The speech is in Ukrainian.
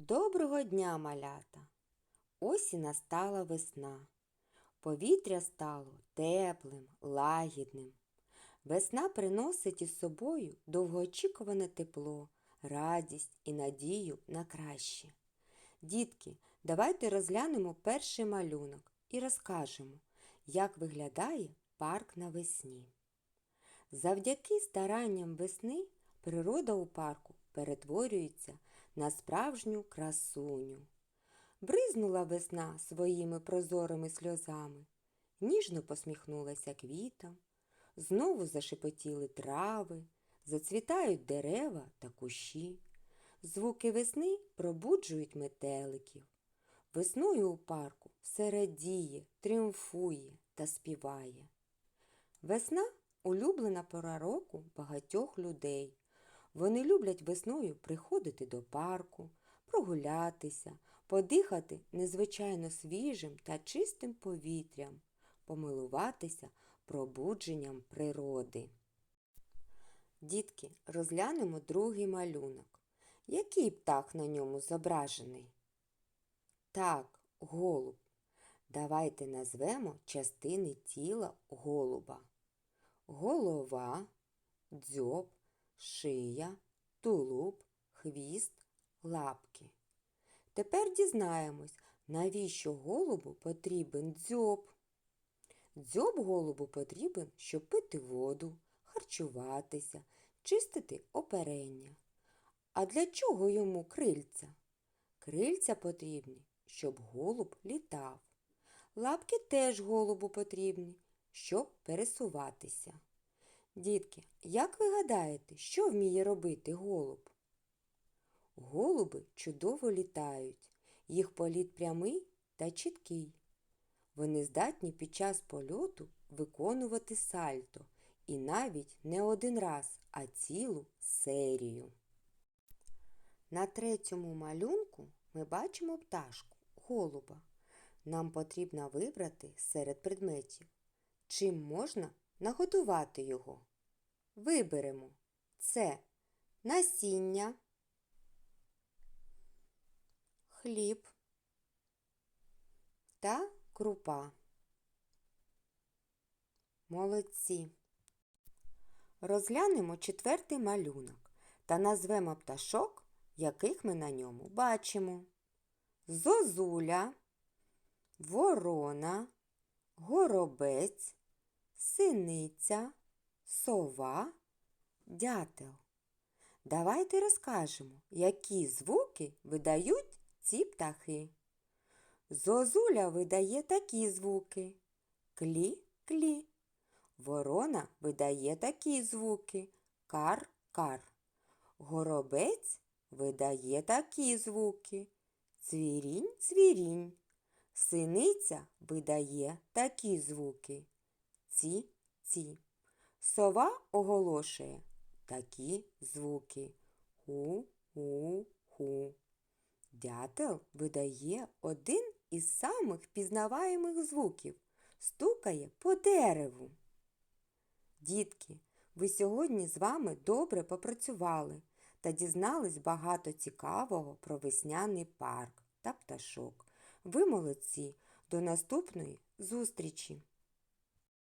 Доброго дня, малята! Ось і настала весна. Повітря стало теплим, лагідним. Весна приносить із собою довгоочікуване тепло, радість і надію на краще. Дітки, давайте розглянемо перший малюнок і розкажемо, як виглядає парк навесні. Завдяки старанням весни природа у парку перетворюється на справжню красуню. Бризнула весна своїми прозорими сльозами, ніжно посміхнулася квітам, знову зашепотіли трави, зацвітають дерева та кущі. Звуки весни пробуджують метеликів. Весною у парку все радіє, тріумфує та співає. Весна улюблена пора року багатьох людей. Вони люблять весною приходити до парку, прогулятися, подихати незвичайно свіжим та чистим повітрям, помилуватися пробудженням природи. Дітки, розглянемо другий малюнок. Який птах на ньому зображений? Так, голуб. Давайте назвемо частини тіла голуба. Голова, дзьоб, шия, тулуб, хвіст, лапки. Тепер дізнаємось, навіщо голубу потрібен дзьоб. Дзьоб голубу потрібен, щоб пити воду, харчуватися, чистити оперення. А для чого йому крильця? Крильця потрібні, щоб голуб літав. Лапки теж голубу потрібні, щоб пересуватися. Дітки, як ви гадаєте, що вміє робити голуб? Голуби чудово літають, їх політ прямий та чіткий. Вони здатні під час польоту виконувати сальто і навіть не один раз, а цілу серію. На третьому малюнку ми бачимо пташку, голуба. Нам потрібно вибрати серед предметів, чим можна нагодувати його. Виберемо це насіння, хліб та крупа. Молодці. Розглянемо четвертий малюнок та назвемо пташок, яких ми на ньому бачимо. Зозуля, ворона, горобець, синиця, сова, дятел. Давайте розкажемо, які звуки видають ці птахи. Зозуля видає такі звуки клі-клі. Ворона видає такі звуки кар-кар. Горобець видає такі звуки цвірінь-цвірінь. Синиця видає такі звуки ці-ці. Сова оголошує такі звуки ху-ху-ху. Дятел видає один із самих пізнаваємих звуків стукає по дереву. Дітки, ви сьогодні з вами добре попрацювали та дізнались багато цікавого про весняний парк та пташок. Ви молодці! До наступної зустрічі!